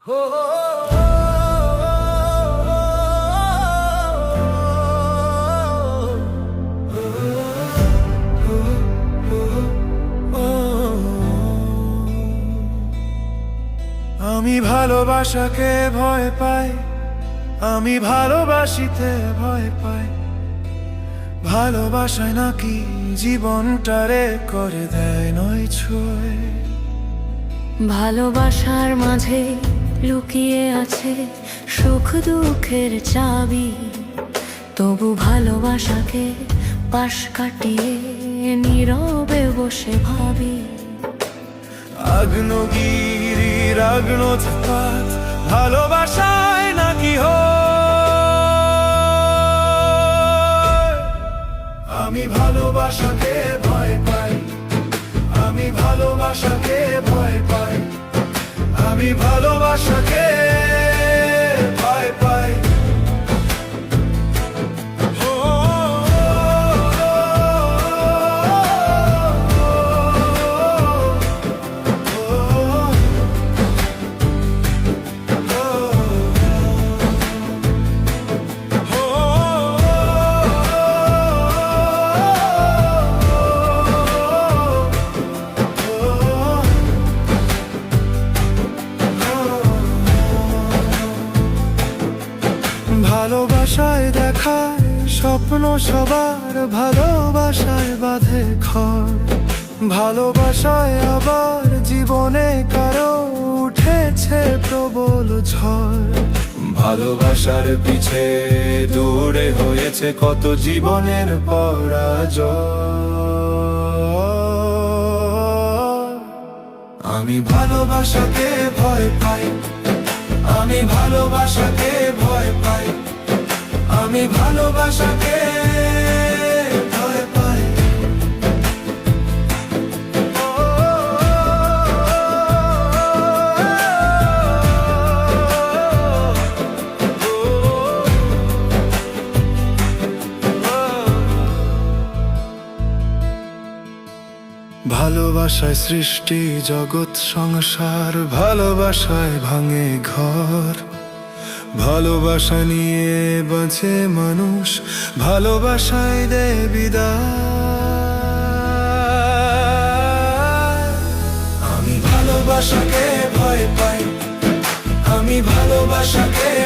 আমি ভালোবাসাকে ভয় পাই আমি ভালোবাসিতে ভয় পাই ভালোবাসায় নাকি জীবনটারে করে দেয় নয় ছুঁয়ে ভালোবাসার মাঝে লুকিয়ে আছে সুখ দুঃখের চাবি। তবু ভালোবাসাকে পাশ কাটিয়ে নীরবে বসে ভাবি। আগ্নগিরির আগ্ন ভালোবাসায় নাকি হয়? ভালোবাসাকে ভালোবাসায় দেখায় স্বপ্ন সবার, ভালোবাসায় বাঁধে ঘর ভালোবাসায় আবার জীবনে কারও উঠেছে প্রবল ঝড়। ভালোবাসার পিছে দূরে হয়েছে কত জীবনের পরাজয়। আমি ভালোবাসাকে ভয় পাই, আমি ভালোবাসাকে আমি ভালোবাসাকে ভালোবাসায় সৃষ্টি জগৎ সংসার ভালোবাসায় ভাঙে ঘর। ভালোবাসা নিয়ে বাঁচে মানুষ ভালোবাসায় দেয় আমি ভালোবাসাকে ভয় পাই আমি ভালোবাসাকে